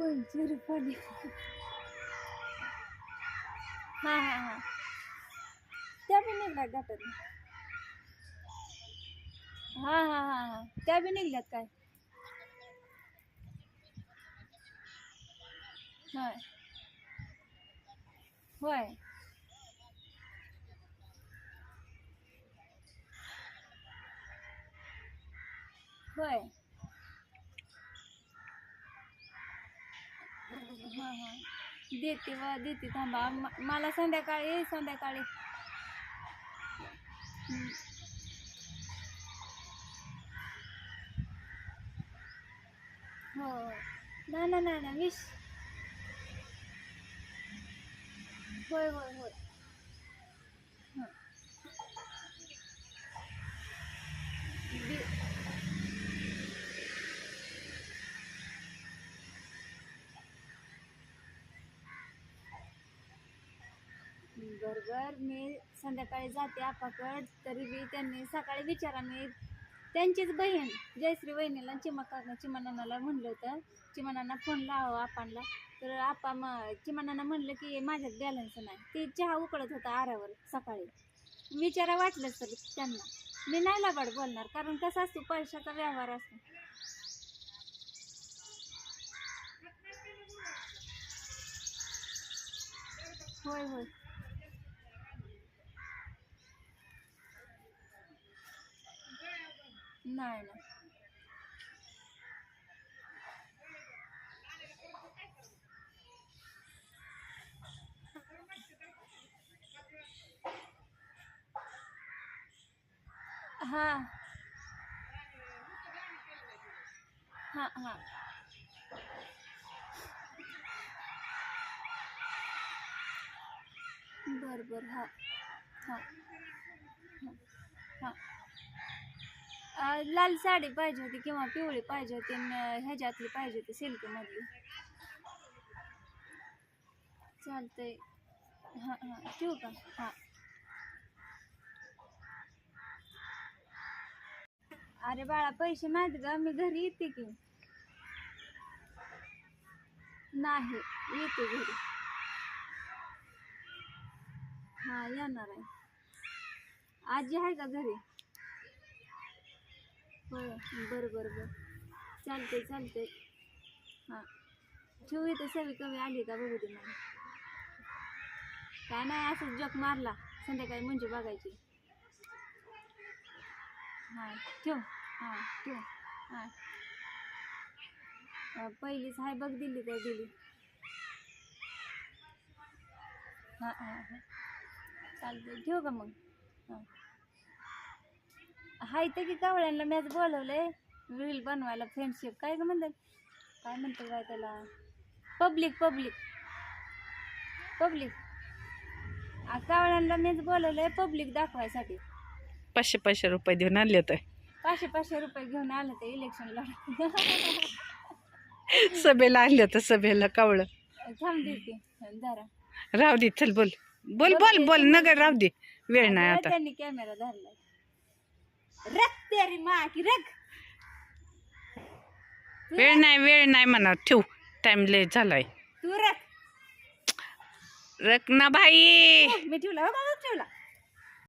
रुपाली हा हा हा त्या बी निघल्या गटात हा हा हा हा त्या बी निघल्यात काय होय होय होय हां हां. देते व देते. थांबा. म- मला संध्याकाळी संध्याकाळी. हम्म. हो. ना ना ना ना विश. होय होय होय. बरोबर. मी संध्याकाळी जाते आपाकड तरी बी त्यांनी सकाळी विचारा मी. त्यांचीच बहीण जयश्री वहिनीला चिमा चिमानानाला म्हणलं होतं. चिमानांना फोन लावा आपांना तर आपा म चिमानांना म्हणलं की माझ्यात बॅलन्स नाही. ते चहा उकळत होता आरावर सकाळी. विचारा वाटलंच तर त्यांना. मी नाही लबाड बोलणार कारण कसा असतो पैशाचा व्यवहार असतो. होय होय. नाही नाही हा हा हा बर बर हा हा हा हा अं, लाल साडी पाहिजे होती किंवा पिवळी पाहिजे होती ह्याच्यातली पाहिजे होती सिल्कमधली. चालतंय. हां हां. ठेवू का? हां. अरे बाळा पैसे नाहीत ग. मी घरी येते की. नाही येते घरी. हां येणार आहे. आजी आहे का घरी? होय बरं बरं बरं चालते चालते हां. ठेवू इथं सगळी कमी आली का बघू दे मला काय नाही असंच जग मारला. संध्याकाळी म्हणजे बघायची. हां ठेव. हां ठेव. हां. पहिलीच हाय बघ दिली तर दिली हां हां हां. चालते ठेवू का मग? हां. हाय तर की कावळ्यांना मॅच बोलवलंय. रील बनवायला फ्रेंडशिप काय ग म्हणतात? काय म्हणतो काय त्याला? पब्लिक पब्लिक पब्लिक कावळ्यांना मीच बोलवलंय पब्लिक दाखवायसाठी. पाचशे पाचशे रुपये देऊन आणले तर पाचशे पाचशे रुपये घेऊन आलं ते इलेक्शन लढ सभेला आणलं तर सभेला कावळं. थांब देते जरा राहू दे चल बोल. बोल बोल बोल. नगर राहू दे. वेळ नाही आता. त्यांनी कॅमेरा धरलाय. रख तेरी मा की रख। वेळ नाही वेळ नाही म्हणा ठेव टाइम लेट झालाय. तू रख. रक ना भाई मी ठेवला हो का ठेवला.